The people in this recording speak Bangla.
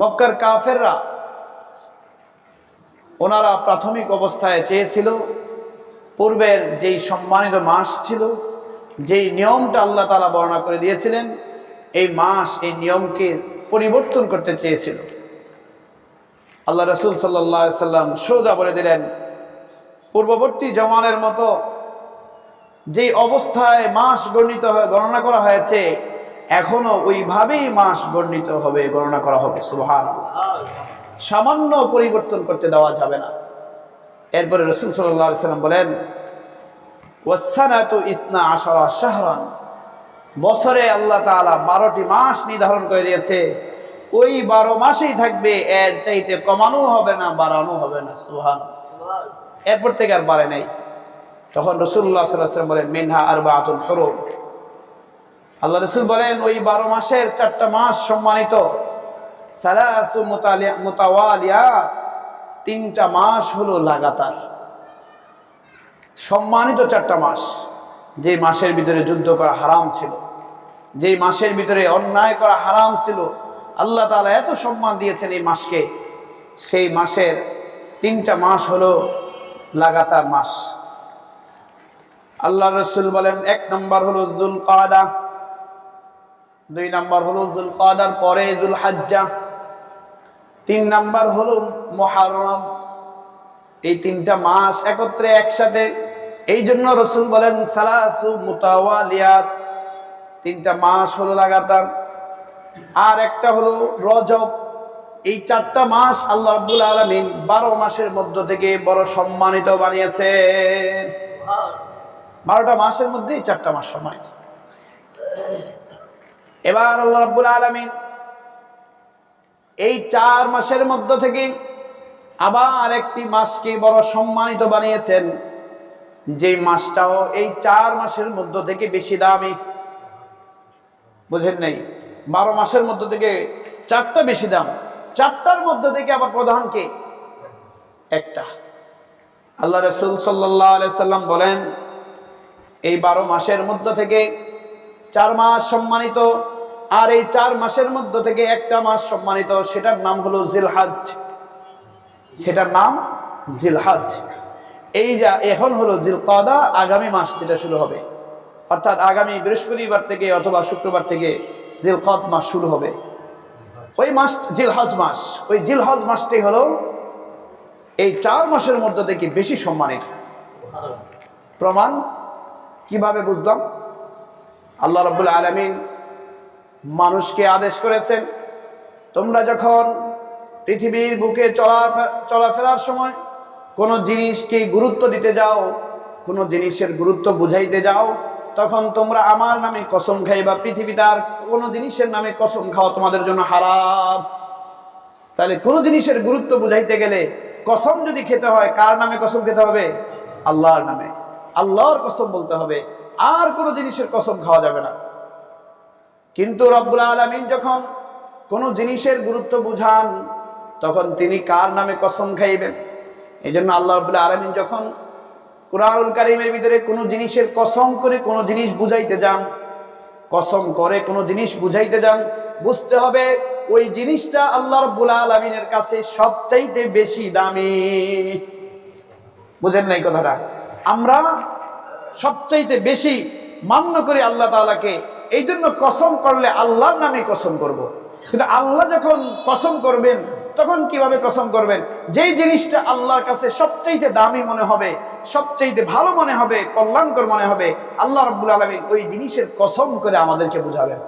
মক্কার কাফেররা ওনারা প্রাথমিক অবস্থায় চেয়েছিল, পূর্বের যেই সম্মানিত মাস ছিল, যেই নিয়মটা আল্লাহ তালা বর্ণনা করে দিয়েছিলেন, এই মাস এই নিয়মকে পরিবর্তন করতে চেয়েছিল। আল্লাহ রসুল সাল্লাহ সাল্লাম সোজা বলে দিলেন, পূর্ববর্তী জমানের মতো যেই অবস্থায় মাস গণিত গণনা করা হয়েছে এখনও ওইভাবেই মাস বর্ণিত হবে, গণনা করা হবে সুহান সামান্য পরিবর্তন করতে দেওয়া যাবে না। এরপরে রসুল সাল্লাহ সাল্লাম বলেন ওয়াসানাতু ইসনা আশারা শাহরান। বছরে আল্লাহ তাআলা বারোটি মাস নির্ধারণ করে দিয়েছে। ওই বারো মাসেই থাকবে, এর চাইতে কমানো হবে না, বাড়ানো হবে না সুহান এরপর থেকে আর বাড়ে নাই। তখন রসুল্লাহ সাল্লাম বলেন, মিনহা আর বাতুল হরম। আল্লাহ রসুল বলেন, ওই বারো মাসের চারটা মাস সম্মানিত তিনটা মাস হলো লাগাতার। সম্মানিত চারটা মাস যে মাসের ভিতরে যুদ্ধ করা হারাম ছিল যে মাসের ভিতরে অন্যায় করা হারাম ছিল, আল্লাহ তাআলা এত সম্মান দিয়েছেন এই মাসকে, সেই মাসের তিনটা মাস হলো লাগাতার মাস। আল্লাহ রসুল বলেন, এক নম্বর হলো দুল কাদা দুই নম্বর হলো দুল কাদার পরে দুল হাজ্জা তিন নাম্বার হলো মহারম এই তিনটা মাস একত্রে একসাথে। এই জন্য রসুল বলেন সালাসু মুতাওয়ালিয়াত। তিনটা মাস হলো লাগাতার। আর একটা হলো রজব। এই চারটা মাস আল্লাহ রাব্বুল আলামিন বারো মাসের মধ্য থেকে বড় সম্মানিত বানিয়েছেন। বারোটা মাসের মধ্যেই চারটা মাস সম্মানিত। এবার আল্লাহ রাব্বুল আলামিন এই চার মাসের মধ্য থেকে আবার একটি মাসকে বড় সম্মানিত বানিয়েছেন, যে মাসটাও এই চার মাসের মধ্য থেকে বেশি দামি। বুঝেন নাই? বারো মাসের মধ্য থেকে চারটা বেশি দাম। চারটার মধ্য থেকে আবার প্রধান কে? একটা। আল্লাহ রসুল সাল্লাম বলেন, এই বারো মাসের মধ্য থেকে চার মাস সম্মানিত আর এই চার মাসের মধ্য থেকে একটা মাস সম্মানিত, সেটার নাম হলো জিলহাজ। সেটার নাম জিলহাজ। এই যা এখন হলো জিলকাদা, আগামী মাস যেটা শুরু হবে। অর্থাৎ আগামী বৃহস্পতিবার থেকে অথবা শুক্রবার থেকে জিলকদ মাস শুরু হবে। ওই মাস জিলহজ মাস, ওই জিলহজ মাসটি হলো এই চার মাসের মধ্য থেকে বেশি সম্মানিত। প্রমাণ কীভাবে বুঝলাম? আল্লাহ রব্বুল আলমিন মানুষকে আদেশ করেছেন, তোমরা যখন পৃথিবীর বুকে চলা, চলাফেরার সময় কোনো জিনিসকে গুরুত্ব দিতে যাও, কোনো জিনিসের গুরুত্ব বুঝাইতে যাও, তখন তোমরা আমার নামে কসম খাই বা পৃথিবীতে আর কোনো জিনিসের নামে কসম খাওয়া তোমাদের জন্য হারাম। তাহলে কোনো জিনিসের গুরুত্ব বুঝাইতে গেলে কসম যদি খেতে হয়, কার নামে কসম খেতে হবে? আল্লাহর নামে। আল্লাহর কসম বলতে হবে। আর কোনো জিনিসের কসম খাওয়া যাবে না। কিন্তু রব্বুল আলমিন যখন কোনো জিনিসের গুরুত্ব বুঝান, তখন তিনি কার নামে কসম খাইবেন? এই জন্য আল্লাহ রব্বুল আলমিন যখন কোরআনুল কারিমের ভিতরে কোনো জিনিসের কসম করে কোনো জিনিস বুঝাইতে যান, কসম করে কোনো জিনিস বুঝাইতে যান, বুঝতে হবে ওই জিনিসটা আল্লাহ রব্বুল আলমিনের কাছে সবচাইতে বেশি দামি। বুঝেন নাই কথাটা? আমরা সবচাইতে বেশি মান্য করি আল্লাহ তাআলাকে এই জন্য কসম করলে আল্লাহর নামে কসম করব। কিন্তু আল্লাহ যখন কসম করবেন, তখন কীভাবে কসম করবেন যেই জিনিসটা আল্লাহর কাছে সবচাইতে দামি মনে হবে, সবচাইতে ভালো মনে হবে, কল্যাণকর মনে হবে, আল্লাহ রব্বুল আলমিন ওই জিনিসের কসম করে আমাদেরকে বুঝাবেন